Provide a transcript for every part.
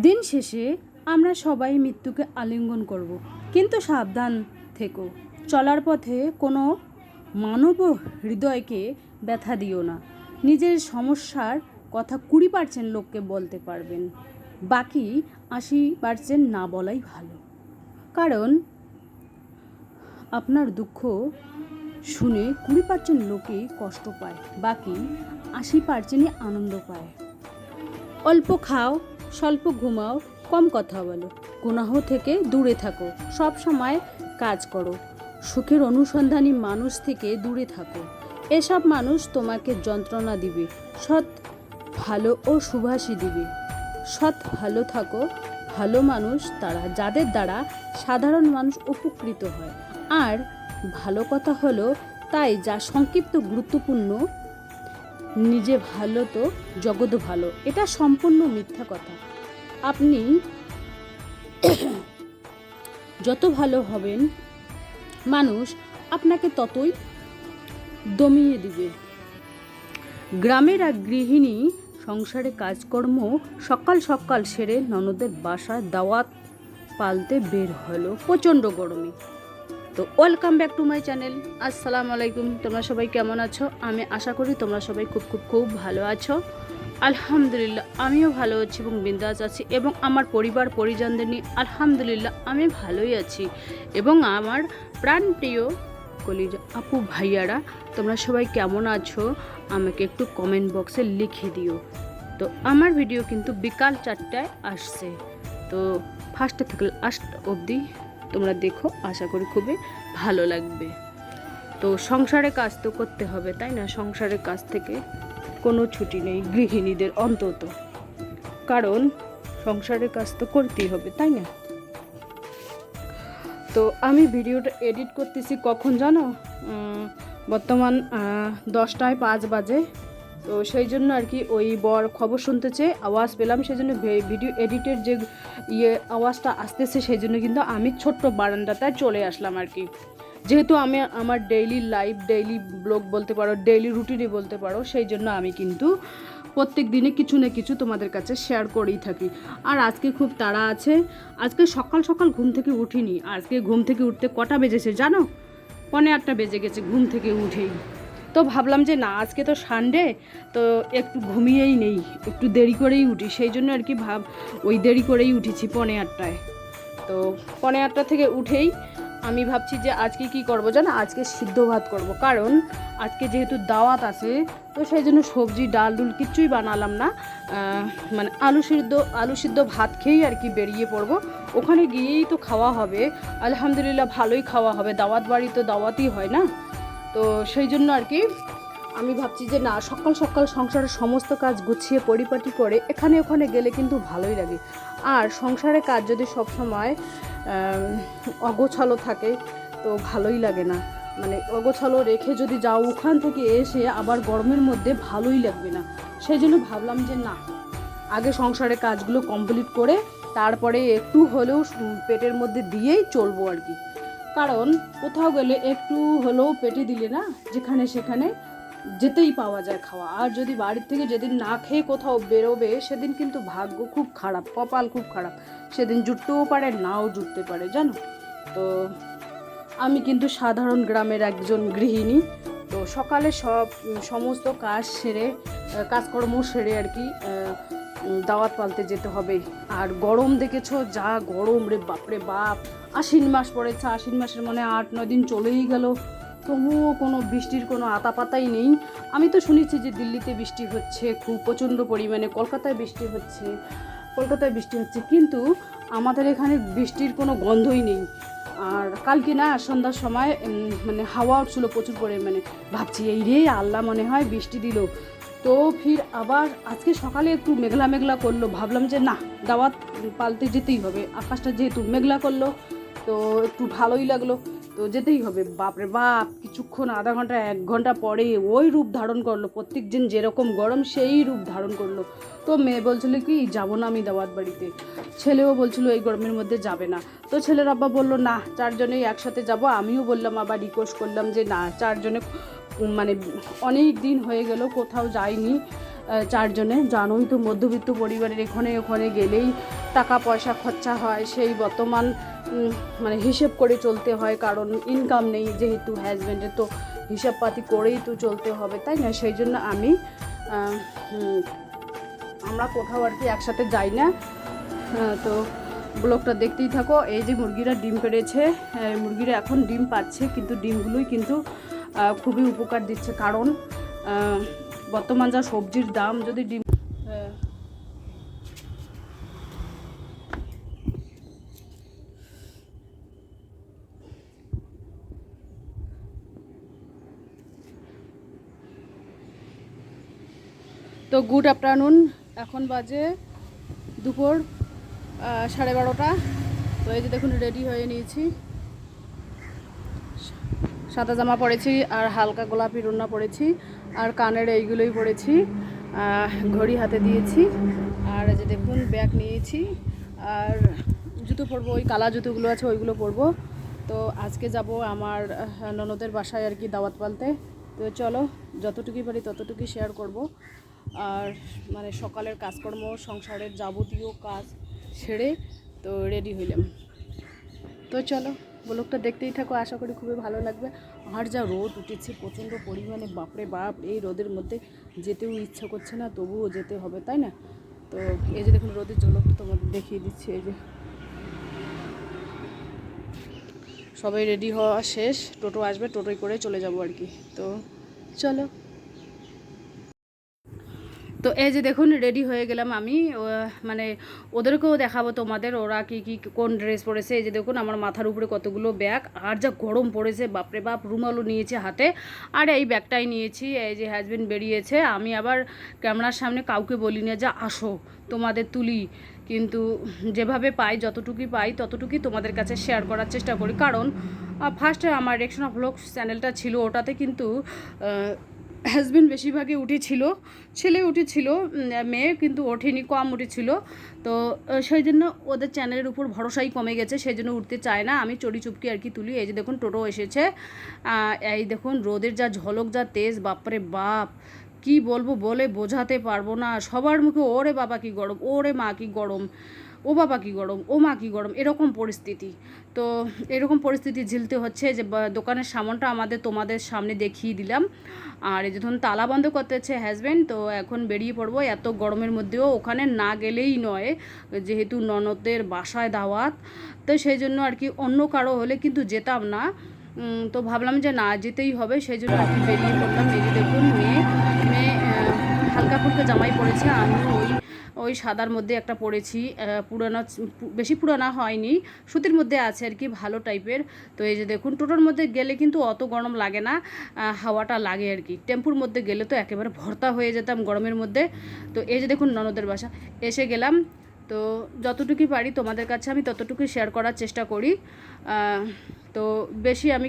দিন শেষে আমরা সবাই মৃত্যুকে আলিঙ্গন করব। কিন্তু সাবধান থেকো। চলার পথে কোনো মানব হৃদয়কে ব্যথা দিও না। নিজের সমস্যার কথা কুড়ি পার্সেন্ট লোককে বলতে পারবেন। বাকি আশি পার্সেন্ট না বলাই ভালো। কারণ আপনার দুঃখ শুনে কুড়ি পার্সেন্ট লোকই কষ্ট পায়। বাকি আশি পার্সেন্টই আনন্দ পায়। অল্প খাও স্বল্প ঘুমাও, কম কথা বলো। গুনাহ থেকে দূরে থাকো। সব সময় কাজ করো। সুখের অনুসন্ধানী মানুষ থেকে দূরে থাকো। এসব মানুষ তোমাকে যন্ত্রণা দিবে। সৎ, ভালো ও সুভাষী দিবে। সৎ, ভালো থাকো। ভালো মানুষ তারা, যাদের দ্বারা সাধারণ মানুষ উপকৃত হয়। আর ভালো কথা হলো তাই যা সংক্ষিপ্ত গুরুত্বপূর্ণ নিজে ভালো তো জগৎ ভালো। এটা সম্পূর্ণ মিথ্যা কথা। আপনি যত ভালো হবেন, মানুষ আপনাকে ততই দমিয়ে দিবে। গ্রামের এক গৃহিণী সংসারে কাজকর্ম সকাল সকাল সেরে ননদের বাসায় দাওয়াত পালতে বের হলো প্রচণ্ড গরমে। তো welcome back to my channel. আসসালামু আলাইকুম। তোমরা সবাই কেমন আছো? আমি আশা করি তোমরা সবাই খুব খুব খুব ভালো আছো। আলহামদুলিল্লাহ, আমিও ভালো আছি এবং বিন্দাস আছি এবং আমার পরিবার, পরিজনদের নিয়ে আলহামদুলিল্লাহ আমি ভালোই আছি এবং আমার প্রাণপ্রিয় কলিজা আপু ভাইয়ারা, তোমরা সবাই কেমন আছো? আমাকে একটু কমেন্ট বক্সে লিখে দিও। তো আমার ভিডিও কিন্তু বিকাল চারটায় আসছে। তো ফার্স্টে থেকে লাস্ট অবধি তোমরা দেখো, আশা করি খুবই ভালো লাগবে। তো সংসারে কাজ তো করতে হবে, তাই না? সংসারের কাজ থেকে কোনো ছুটি নেই গৃহিণীদের অন্তত। কারণ সংসারের কাজ তো করতেই হবে, তাই না? তো আমি ভিডিওটা এডিট করতেছি কখন জানো? বর্তমান দশটায় পাঁচ বাজে। তো সেই জন্য আর কি ওই বর খবর শুনতে চেয়ে আওয়াজ পেলাম, সেই জন্য ভিডিও এডিটের যে ইয়ে আওয়াজটা আসতেছে, সেই জন্য কিন্তু আমি ছোট্ট বারান্দাটায় চলে আসলাম আর কি। যেহেতু আমি আমার ডেইলি লাইফ ডেইলি ব্লগ বলতে পারো ডেইলি রুটিনে বলতে পারো, সেই জন্য আমি কিন্তু প্রত্যেক দিনে কিছু না কিছু তোমাদের কাছে শেয়ার করেই থাকি। আর আজকে খুব তাড়া আছে, আজকে সকাল সকাল ঘুম থেকে উঠিনি, আজকে ঘুম থেকে উঠতে কটা বেজেছে জানো? পনে আটটা বেজে গেছে ঘুম থেকে উঠেই। তো ভাবলাম যে না, আজকে তো সানডে তো একটু ঘুমিয়েই নেই, একটু দেরি করেই উঠি। সেই জন্য আর কি ভাব, ওই দেরি করেই উঠেছি পনে আটটায়। তো পনে আটটা থেকে উঠেই আমি ভাবছি যে আজকে কি করব জানো? আজকে সিদ্ধ ভাত করব। কারণ আজকে যেহেতু দাওয়াত আছে, তো সেই জন্য সবজি, ডাল ডুল কিচ্ছুই বানালাম না। মানে আলু সিদ্ধ আলু সিদ্ধ ভাত খেয়েই আর কি বেরিয়ে পড়ব। ওখানে গিয়েই তো খাওয়া হবে। আলহামদুলিল্লাহ ভালোই খাওয়া হবে। দাওয়াত বাড়ি তো দাওয়াতই হয় না। তো সেই জন্য আর কি আমি ভাবছি যে না সকাল সকাল সংসারের সমস্ত কাজ গুছিয়ে পরিপাটি করে এখানে ওখানে গেলে কিন্তু ভালোই লাগে। আর সংসারের কাজ যদি সবসময় আম, অগোছালো থাকে তো ভালোই লাগে না। মানে অগোছালো রেখে যদি যাও ওখান থেকে এসে আবার গরমের মধ্যে ভালোই লাগবে না। সেই জন্য ভাবলাম যে না আগে সংসারের কাজগুলো কমপ্লিট করে তারপরে একটু হলেও পেটের মধ্যে দিয়েই চলবো আর কি। কারণ কোথাও গেলে একটু হলেও পেটে দিলে না, যেখানে সেখানে যেতেই পাওয়া যায় খাওয়া। আর যদি বাড়ির থেকে যেদিন না খেয়ে কোথাও বেরোবে, সেদিন কিন্তু ভাগ্য খুব খারাপ, কপাল খুব খারাপ। সেদিন জুটতেও পারে, নাও জুটতে পারে, জানো? তো আমি কিন্তু সাধারণ গ্রামের একজন গৃহিণী। তো সকালে সব সমস্ত কাজ সেরে কাজকর্ম সেরে আর কি দাওয়াত পালতে যেতে হবে। আর গরম দেখেছ? যা গরম রে বাপরে বাপ। আশ্বিন মাস পড়েছে, আশ্বিন মাসের মনে আট, নয় দিন চলেই গেল। তবুও কোনো বৃষ্টির কোনো আতাপাতাই নেই। আমি তো শুনেছি যে দিল্লিতে বৃষ্টি হচ্ছে, খুব প্রচণ্ড পরিমাণে। কলকাতায় বৃষ্টি হচ্ছে, কলকাতায় বৃষ্টি হচ্ছে। কিন্তু আমাদের এখানে বৃষ্টির কোনো গন্ধই নেই। আর কালকে না, সন্ধ্যার সময় মানে হাওয়া উঠছিল প্রচুর পরিমাণে। ভাবছি, এই রে, আল্লাহ মনে হয় বৃষ্টি দিল। তো ফির আবার আজকে সকালে একটু মেঘলা মেঘলা করল। ভাবলাম যে না, দাওয়াত পালতে যেতেই হবে। আকাশটা যেহেতু মেঘলা করল, তো একটু ভালোই লাগল। তো যেতেই হবে। বাপরে বাপ, কিছুক্ষণ আধা ঘণ্টা, এক ঘণ্টা পরে ওই রূপ ধারণ করল। প্রত্যেক দিন যেরকম গরম, সেই রূপ ধারণ করল। তো মেয়ে বলছিল কি, যাব না আমি দাওয়াত বাড়িতে। ছেলেও বলছিল, এই গরমের মধ্যে যাবে না। তো ছেলের আব্বা বলল, না, চারজনেই একসাথে যাব। আমিও বললাম, আবার রিকোয়েস্ট করলাম যে, না, চারজনে মানে অনেক দিন হয়ে গেল, কোথাও যাইনি চারজনে। জানোই তো মধ্যবিত্ত পরিবারের এখানে ওখানে গেলেই টাকা পয়সা খরচা হয়, সেই বর্তমান মানে হিসেব করে চলতে হয়, কারণ ইনকাম নেই যেহেতু হাজব্যান্ডের তো হিসাবপাতি করেই তো চলতে হবে, তাই না? সেই জন্য আমি আমরা কোথাও আর কি একসাথে যাই না। তো ব্লগটা দেখতেই থাকো। এই যে মুরগিরা ডিম পেড়েছে মুরগিরা এখন ডিম পাচ্ছে কিন্তু ডিমগুলোই কিন্তু খুবই উপকার দিচ্ছে। কারণ বর্তমান যা সবজির দাম, যদি ডিম হ্যাঁ। তো গুড আফটারনুন এখন বাজে দুপুর সাড়ে বারোটা। তো এই যে দেখুন রেডি হয়ে নিয়েছি। সাদা জামা পরেছি, আর হালকা গোলাপি রুন্না পরেছি, আর কানের এইগুলোই পরেছি ঘড়ি হাতে দিয়েছি, আর যে দেখুন, ব্যাগ নিয়েছি, আর জুতো পরবো, ওই কালা জুতোগুলো আছে, ওইগুলো পরবো। তো আজকে যাব আমার ননদের বাসায় আর কি দাওয়াত পালতে। তো চলো, যতটুকুই পারি ততটুকুই শেয়ার করব। আর মানে সকালের কাজকর্ম, সংসারের যাবতীয় কাজ সেরে তো রেডি হইলাম। তো চলো। ব্লগটা দেখতেই থাকো, আশা করি খুবই ভালো লাগবে। আর যা রোদ উঠেছে, প্রচণ্ড পরিমাণে, বাপরে বাপ, এই রোদের মধ্যে যেতেও ইচ্ছা করছে না, তবুও যেতে হবে, তাই না? তো এই যে দেখুন, রোদের ঝলকটা তোমাদের দেখিয়ে দিচ্ছি, এই যে। সবাই রেডি হওয়া শেষ, টোটো আসবে, টোটোয় করে চলে যাব আর কি। তো চলো। তো এই যে দেখুন রেডি হয়ে গেলাম আমি। মানে ওদেরকেও দেখাবো তোমাদের, ওরা কি কি, কোন ড্রেস পরেছে। এই যে দেখুন, আমার মাথার উপরে কতগুলো ব্যাগ আর যা গরম পড়েছে, বাপরে বাপ রুমালও নিয়েছে হাতে। আর এই ব্যাগটাই নিয়েছি, এই যে হাজবেন্ড বেরিয়েছে। আমি আবার ক্যামেরার সামনে কাউকে বলি না, যে আসো, তোমাদের তুলি। কিন্তু যেভাবে পাই, যতটুকুই পাই, ততটুকুই তোমাদের কাছে শেয়ার করার চেষ্টা করি। কারণ ফার্স্টে আমার রেকশন অফ ব্লগ চ্যানেলটা ছিল ওটাতে কিন্তু আহ, হাজবেন্ড বেশিরভাগই উঠেছিল ছেলে উঠেছিল মেয়ে কিন্তু ওঠেনি কম উঠেছিল তো সেই জন্য ওদের চ্যানেলের উপর ভরসাই কমে গেছে সেই জন্য উঠতে চায় না। আমি চড়ি চুপকি আর কি তুলি এই যে দেখুন টোটো এসেছে। এই দেখুন রোদের যা ঝলক যা তেজ বাপরে বাপ! কি বলব বলে বোঝাতে পারব না। সবার মুখে ওরে বাবা কি গরম ওরে মা কি গরম। ও বাবা কী গরম, ও মা কি গরম, এরকম পরিস্থিতি। তো এরকম পরিস্থিতি ঝিলতে হচ্ছে যে দোকানের সামানটা আমাদের তোমাদের সামনে দেখিয়ে দিলাম। আর এই যে ধরুন তালা বন্ধ করতেছে হাজব্যান্ড তো এখন বেরিয়ে পড়ব। এত গরমের মধ্যেও ওখানে না গেলেই নয়, যেহেতু ননদের বাসায় দাওয়াত। তো সেই জন্য আর কি অন্য কারও হলে কিন্তু যেতাম না। তো ভাবলাম যে না যেতেই হবে, সেই জন্য আর কি বেরিয়ে পড়লাম। এই যে দেখুন, মেয়ে মেয়ে হালকা ফুলকা জামাই পড়েছে আমি ওই ওই সাদার মধ্যে একটা পরেছি পুরানো বেশি পুরানা হয়নি, সুতির মধ্যে আছে আর কি, ভালো টাইপের। তো এই যে দেখুন, টোটোর মধ্যে গেলে কিন্তু অত গরম লাগে না হাওয়াটা লাগে আর কি। টেম্পুর মধ্যে গেলে তো একেবারে ভর্তা হয়ে যেতাম গরমের মধ্যে। তো এই যে দেখুন, ননদের বাসা। এসে গেলাম। তো যতটুকুই পারি তোমাদের কাছে আমি ততটুকুই শেয়ার করার চেষ্টা করি। তো বেশি আমি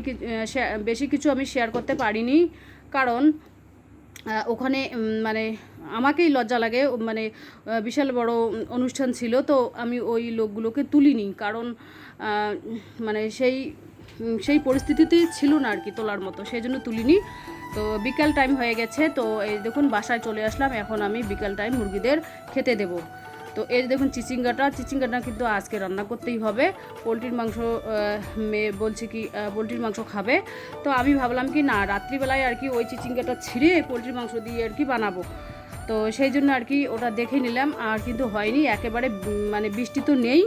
বেশি কিছু আমি শেয়ার করতে পারিনি। কারণ ওখানে মানে আমাকেই লজ্জা লাগে মানে বিশাল বড় অনুষ্ঠান ছিল, তো আমি ওই লোকগুলোকে তুলিনি, কারণ মানে সেই সেই পরিস্থিতিতে ছিল না আর কি তোলার মতো, সেই জন্য তুলিনি। তো বিকাল টাইম হয়ে গেছে, তো এই দেখুন বাসায় চলে আসলাম, এখন আমি বিকাল টাইম মুরগিদের খেতে দেবো। তো এই দেখুন চিচিঙ্গাটা চিচিঙ্গাটা কিন্তু আজকে রান্না করতেই হবে। পোলট্রির মাংস মেয়ে বলছে কি পোলট্রির মাংস খাবে। তো আমি ভাবলাম কি, না, রাত্রিবেলায় আর কি ওই চিচিঙ্গাটা ছিঁড়ে পোলট্রির মাংস দিয়ে আর কি বানাবো। তো সেই জন্য আর কি ওটা দেখে নিলাম, আর কিন্তু হয়নি। একেবারে মানে বৃষ্টি তো নেই।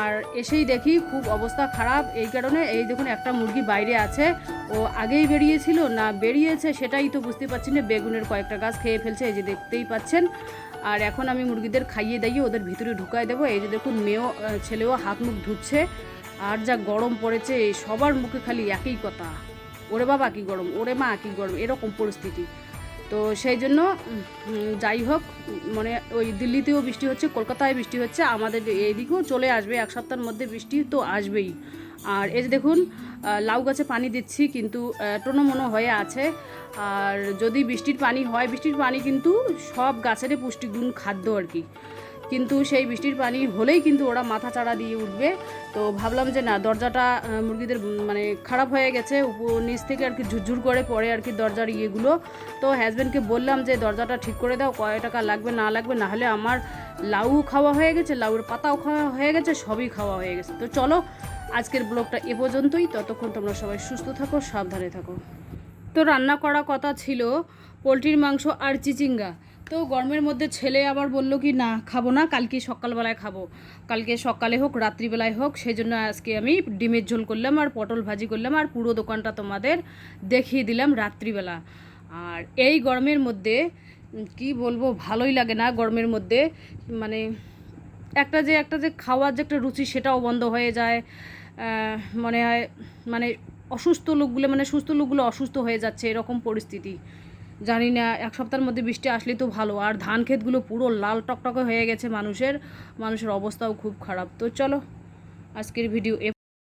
আর এসেই দেখি খুব অবস্থা খারাপ। এই কারণে এই দেখুন একটা মুরগি বাইরে আছে। ও আগেই বেরিয়েছিল, না বেরিয়েছে সেটাই তো বুঝতে পারছি না। বেগুনের কয়েকটা গাছ খেয়ে ফেলছে, এই যে দেখতেই পাচ্ছেন। আর এখন আমি মুরগিদের খাইয়ে দাইয়ে ওদের ভিতরে ঢুকাই দেবো। এই যে দেখুন মেয়েও ছেলেও হাত মুখ ধুচ্ছে। আর যা গরম পড়েছে, সবার মুখে খালি একই কথা। ওরে বাবা কি গরম, ওরে মা কি গরম, এরকম পরিস্থিতি। তো সেই জন্য যাই হোক মানে ওই দিল্লিতেও বৃষ্টি হচ্ছে, কলকাতায় বৃষ্টি হচ্ছে, আমাদের এইদিকেও চলে আসবে, এক সপ্তাহের মধ্যে বৃষ্টি তো আসবেই। আর এই যে দেখুন লাউ গাছে পানি দিচ্ছি, কিন্তু টোনো মনো হয়ে আছে। আর যদি বৃষ্টির পানি হয়, বৃষ্টির পানি কিন্তু সব গাছেরই পুষ্টিগুণ খাদ্য আর কি। কিন্তু সেই বৃষ্টির পানি হলেই কিন্তু ওরা মাথা চাড়া দিয়ে উঠবে। তো ভাবলাম যে না, দরজাটা মুরগিদের মানে খারাপ হয়ে গেছে নিচ থেকে আর কি ঝুরঝুর করে পড়ে আর কি দরজার ইয়েগুলো। তো হাজব্যান্ডকে বললাম যে, দরজাটা ঠিক করে দাও, কয় টাকা লাগবে, না লাগবে না হলে আমার লাউ খাওয়া হয়ে গেছে লাউয়ের পাতাও খাওয়া হয়ে গেছে, সবই খাওয়া হয়ে গেছে। তো চলো, আজকের ব্লগটা এ পর্যন্তই। ততক্ষণ তোমরা সবাই সুস্থ থাকো, সাবধানে থাকো। তো রান্না করা কথা ছিল, পোলট্রির মাংস আর চিচিঙ্গা। তো গরমের মধ্যে ছেলে আবার বলল কি, না, খাব না, কালকে সকালবেলায় খাব। কালকে সকালে হোক, রাত্রিবেলায় হোক সেই জন্য আজকে আমি ডিমের ঝোল করলাম আর পটল ভাজি করলাম আর পুরো দোকানটা তোমাদের দেখিয়ে দিলাম রাত্রিবেলা। আর এই গরমের মধ্যে কি বলব, ভালোই লাগে না গরমের মধ্যে। মানে একটা যে একটা যে খাওয়ার যে একটা রুচি, সেটাও বন্ধ হয়ে যায়। মনে হয় মানে অসুস্থ লোকগুলো মানে সুস্থ লোকগুলো অসুস্থ হয়ে যাচ্ছে এরকম পরিস্থিতি। জানি না, এক সপ্তাহের মধ্যে বৃষ্টি আসলেই তো ভালো। আর ধান ক্ষেতগুলো পুরো লাল টকটকে হয়ে গেছে মানুষের। মানুষের অবস্থাও খুব খারাপ। তো চলো, আজকের ভিডিও